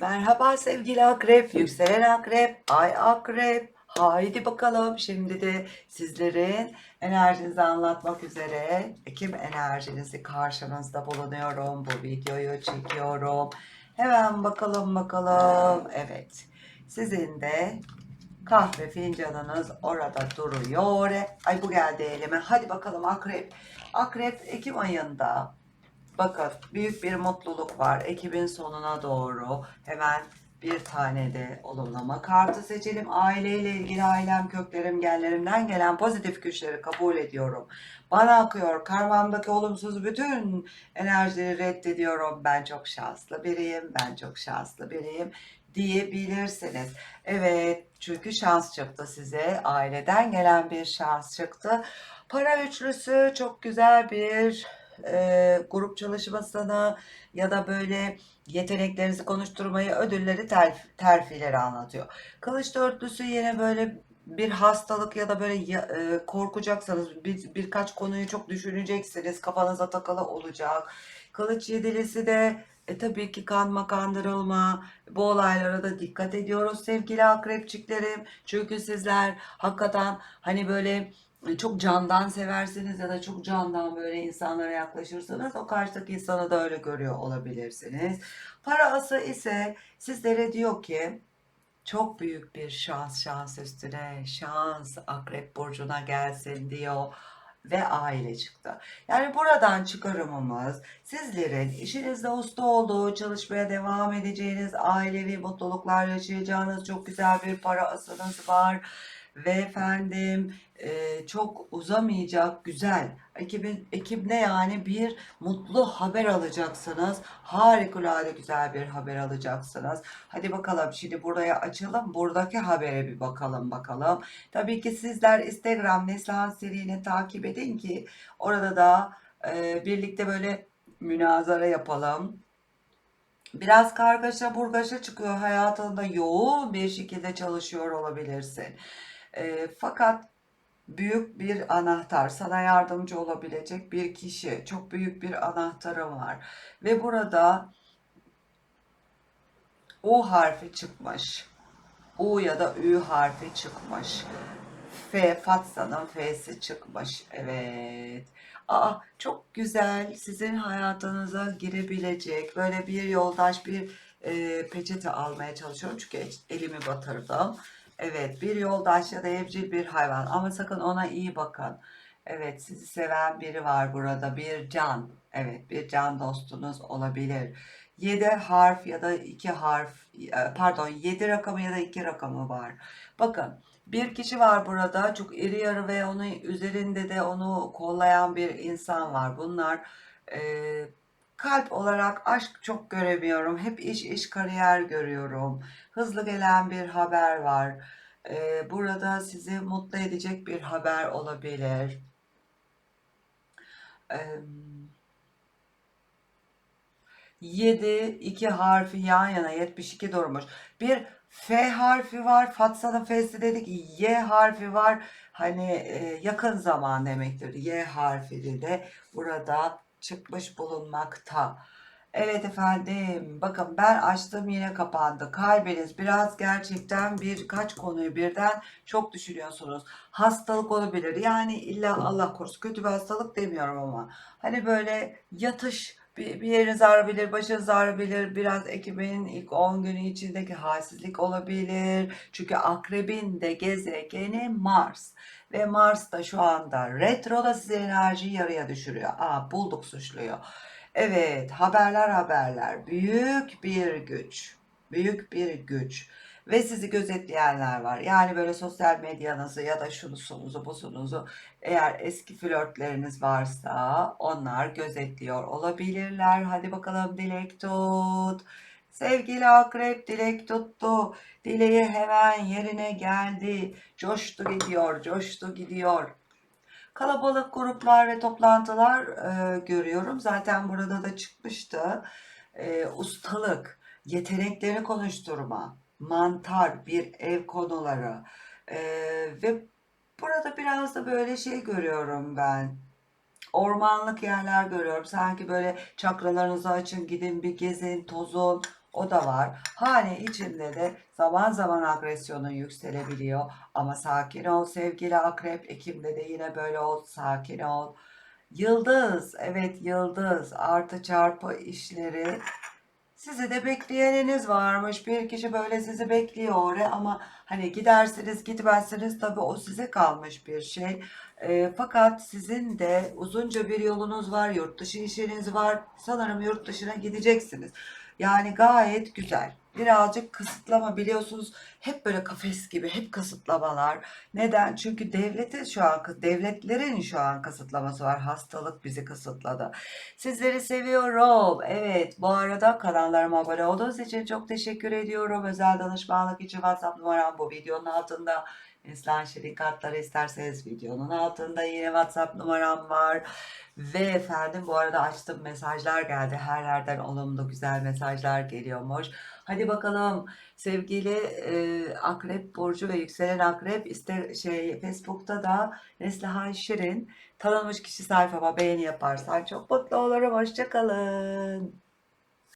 Merhaba sevgili akrep, yükselen akrep, ay akrep. Haydi bakalım şimdi de sizlerin enerjinizi anlatmak üzere Ekim enerjinizi karşınızda bulunuyorum. Bu videoyu çekiyorum. Hemen bakalım bakalım. Evet. Sizin de kahve fincanınız orada duruyor. Ay bu geldi elime. Hadi bakalım akrep. Akrep Ekim ayında Bakın büyük bir mutluluk var. Ekibin sonuna doğru hemen bir tane de olumlama kartı seçelim. Aileyle ilgili ailem, köklerim, genlerimden gelen pozitif güçleri kabul ediyorum. Bana akıyor. Karmamdaki olumsuz bütün enerjileri reddediyorum. Ben çok şanslı biriyim. Ben çok şanslı biriyim diyebilirsiniz. Evet çünkü şans çıktı size. Aileden gelen bir şans çıktı. Para üçlüsü çok güzel bir e, grup çalışmasını ya da böyle yeteneklerinizi konuşturmayı, ödülleri, terf, terfileri anlatıyor. Kılıç dörtlüsü yine böyle bir hastalık ya da böyle e, korkacaksanız bir, birkaç konuyu çok düşüneceksiniz, kafanıza takılı olacak. Kılıç yedilisi de e, tabii ki kanma kandırılma bu olaylara da dikkat ediyoruz sevgili akrepçiklerim. Çünkü sizler hakikaten hani böyle çok candan seversiniz ya da çok candan böyle insanlara yaklaşırsanız o karşıdaki insanı da öyle görüyor olabilirsiniz. Para ası ise sizlere diyor ki çok büyük bir şans şans üstüne şans akrep burcuna gelsin diyor ve aile çıktı. Yani buradan çıkarımımız sizlerin işinizde usta olduğu, çalışmaya devam edeceğiniz, ailevi mutluluklar yaşayacağınız çok güzel bir para asınız var. Ve efendim e, çok uzamayacak güzel ekibin, ekip ne yani bir mutlu haber alacaksınız. Harikulade güzel bir haber alacaksınız. Hadi bakalım şimdi buraya açalım. Buradaki habere bir bakalım bakalım. Tabii ki sizler Instagram Neslihan Seri'ni takip edin ki orada da e, birlikte böyle münazara yapalım. Biraz kargaşa burgaşa çıkıyor hayatında yoğun bir şekilde çalışıyor olabilirsin. E, fakat büyük bir anahtar sana yardımcı olabilecek bir kişi çok büyük bir anahtarı var ve burada U harfi çıkmış. U ya da Ü harfi çıkmış. F, Fatsa'nın F'si çıkmış. Evet. Aa, çok güzel. Sizin hayatınıza girebilecek böyle bir yoldaş, bir e, peçete almaya çalışıyorum. Çünkü elimi batırdım. Evet, bir yoldaş ya da evcil bir hayvan. Ama sakın ona iyi bakın. Evet, sizi seven biri var burada. Bir can. Evet, bir can dostunuz olabilir. 7 harf ya da 2 harf, e, pardon 7 rakamı ya da 2 rakamı var. Bakın bir kişi var burada çok iri yarı ve onun üzerinde de onu kollayan bir insan var. Bunlar e, kalp olarak aşk çok göremiyorum. Hep iş iş kariyer görüyorum. Hızlı gelen bir haber var. E, burada sizi mutlu edecek bir haber olabilir. Eee 7, 2 harfi yan yana 72 durmuş. Bir F harfi var. Fatsa'nın F'si dedik. Y harfi var. Hani e, yakın zaman demektir. Y harfi de burada çıkmış bulunmakta. Evet efendim. Bakın ben açtım yine kapandı. Kalbiniz biraz gerçekten birkaç konuyu birden çok düşünüyorsunuz. Hastalık olabilir. Yani illa Allah korusun kötü bir hastalık demiyorum ama. Hani böyle yatış bir, bir yeriniz ağrabilir, başınız ağrabilir. Biraz Ekim'in ilk 10 günü içindeki halsizlik olabilir. Çünkü akrebin de gezegeni Mars. Ve Mars da şu anda retroda size enerjiyi yarıya düşürüyor. Aa bulduk suçluyor. Evet haberler haberler. Büyük bir güç. Büyük bir güç. Ve sizi gözetleyenler var. Yani böyle sosyal medyanızı ya da şunusunuzu busunuzu eğer eski flörtleriniz varsa onlar gözetliyor olabilirler. Hadi bakalım dilek tut. Sevgili akrep dilek tuttu. Dileği hemen yerine geldi. Coştu gidiyor, coştu gidiyor. Kalabalık gruplar ve toplantılar e, görüyorum. Zaten burada da çıkmıştı. E, ustalık, yetenekleri konuşturma, mantar, bir ev konuları e, ve burada biraz da böyle şey görüyorum ben. Ormanlık yerler görüyorum. Sanki böyle çakralarınızı açın, gidin bir gezin, tozun. O da var. Hane içinde de zaman zaman agresyonun yükselebiliyor. Ama sakin ol sevgili akrep. Ekim'de de yine böyle ol. Sakin ol. Yıldız. Evet yıldız. Artı çarpı işleri. Sizi de bekleyeniniz varmış. Bir kişi böyle sizi bekliyor oraya ama hani gidersiniz gitmezsiniz tabii o size kalmış bir şey. Ee, fakat sizin de uzunca bir yolunuz var, yurt dışı işiniz var. Sanırım yurt dışına gideceksiniz. Yani gayet güzel. Birazcık kısıtlama biliyorsunuz hep böyle kafes gibi hep kısıtlamalar. Neden? Çünkü devletin şu an devletlerin şu an kısıtlaması var. Hastalık bizi kısıtladı. Sizleri seviyorum. Evet, bu arada kanallarıma abone olduğunuz için çok teşekkür ediyorum. Özel danışmanlık için WhatsApp numaram bu videonun altında. Neslihan Şirin kartları isterseniz videonun altında yine WhatsApp numaram var. Ve efendim bu arada açtım mesajlar geldi. Her yerden olumlu güzel mesajlar geliyormuş. Hadi bakalım sevgili e, Akrep Burcu ve Yükselen Akrep ister şey Facebook'ta da Neslihan Şirin tanınmış kişi sayfama beğeni yaparsan çok mutlu olurum. Hoşçakalın.